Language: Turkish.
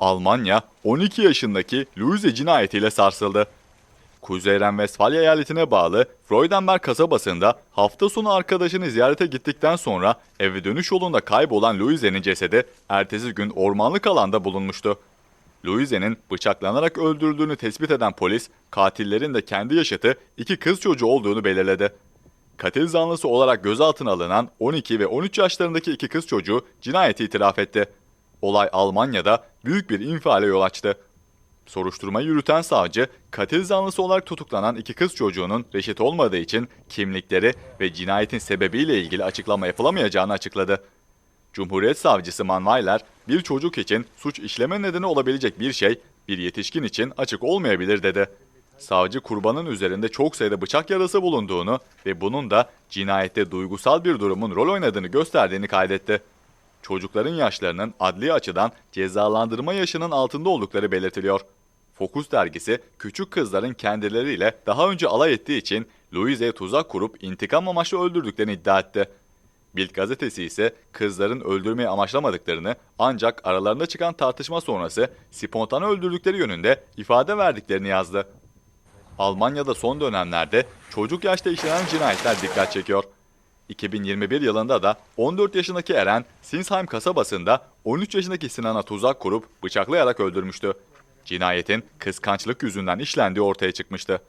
Almanya 12 yaşındaki Louise cinayetiyle sarsıldı. Kuzey Ren-Vesfalya eyaletine bağlı Freudenberg kasabasında hafta sonu arkadaşını ziyarete gittikten sonra eve dönüş yolunda kaybolan Louise'nin cesedi ertesi gün ormanlık alanda bulunmuştu. Louise'nin bıçaklanarak öldürüldüğünü tespit eden polis, katillerin de kendi yaşıtı iki kız çocuğu olduğunu belirledi. Katil zanlısı olarak gözaltına alınan 12 ve 13 yaşlarındaki iki kız çocuğu cinayeti itiraf etti. Olay Almanya'da büyük bir infiale yol açtı. Soruşturmayı yürüten savcı, katil zanlısı olarak tutuklanan iki kız çocuğunun reşit olmadığı için kimlikleri ve cinayetin sebebiyle ilgili açıklama yapılamayacağını açıkladı. Cumhuriyet Savcısı Manweiler, bir çocuk için suç işleme nedeni olabilecek bir şey, bir yetişkin için açık olmayabilir dedi. Savcı kurbanın üzerinde çok sayıda bıçak yarası bulunduğunu ve bunun da cinayette duygusal bir durumun rol oynadığını gösterdiğini kaydetti. Çocukların yaşlarının adli açıdan cezalandırma yaşının altında oldukları belirtiliyor. Focus dergisi küçük kızların kendileriyle daha önce alay ettiği için Louise'ye tuzak kurup intikam amaçlı öldürdüklerini iddia etti. Bild gazetesi ise kızların öldürmeyi amaçlamadıklarını ancak aralarında çıkan tartışma sonrası spontane öldürdükleri yönünde ifade verdiklerini yazdı. Almanya'da son dönemlerde çocuk yaşta işlenen cinayetler dikkat çekiyor. 2021 yılında da 14 yaşındaki Eren, Sinsheim kasabasında 13 yaşındaki Sinan'a tuzak kurup bıçaklayarak öldürmüştü. Cinayetin kıskançlık yüzünden işlendiği ortaya çıkmıştı.